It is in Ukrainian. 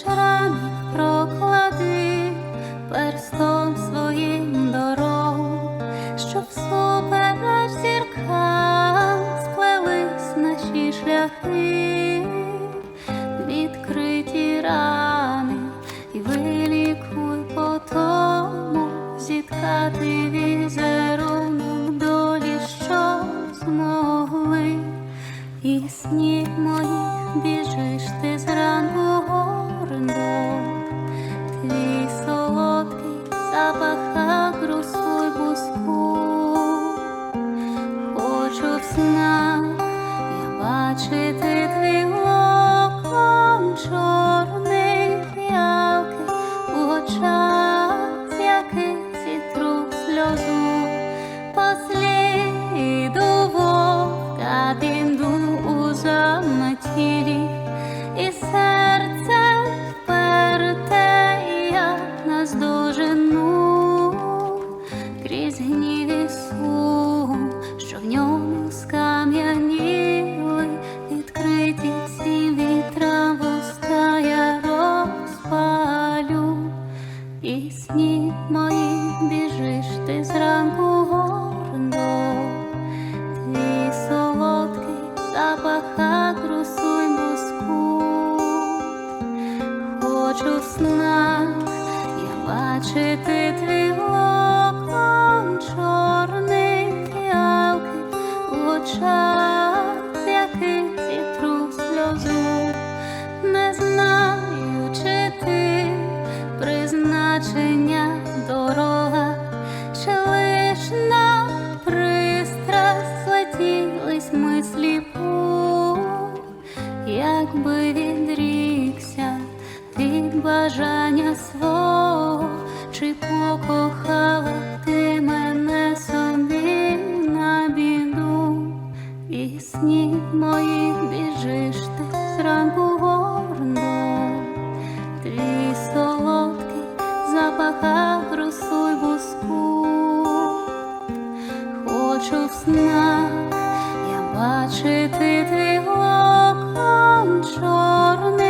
шрамів проклади перстом своїм дорогу, щоб всупереч зіркам сплелись наші шляхи, відкриті рани і вилікуй по тому, зіткати І снів моїх біжиш ти зранку гордо, твій солодкий запах грусу крізь гнів і сум, що в ньому скам'яніли, відкриті всі вітра вуста я розпалю, і снів моїх біжиш ти зранку гордо, твій солодкий запах грусу й буску. Хочу в снах я бачити твій бажання свого, чи покохала ти мене собі на біду, і сні моїх біжиш ти зранку горну, твій солодкий запаха русуй й воску, хочу сна я бачити ти глоком чорним.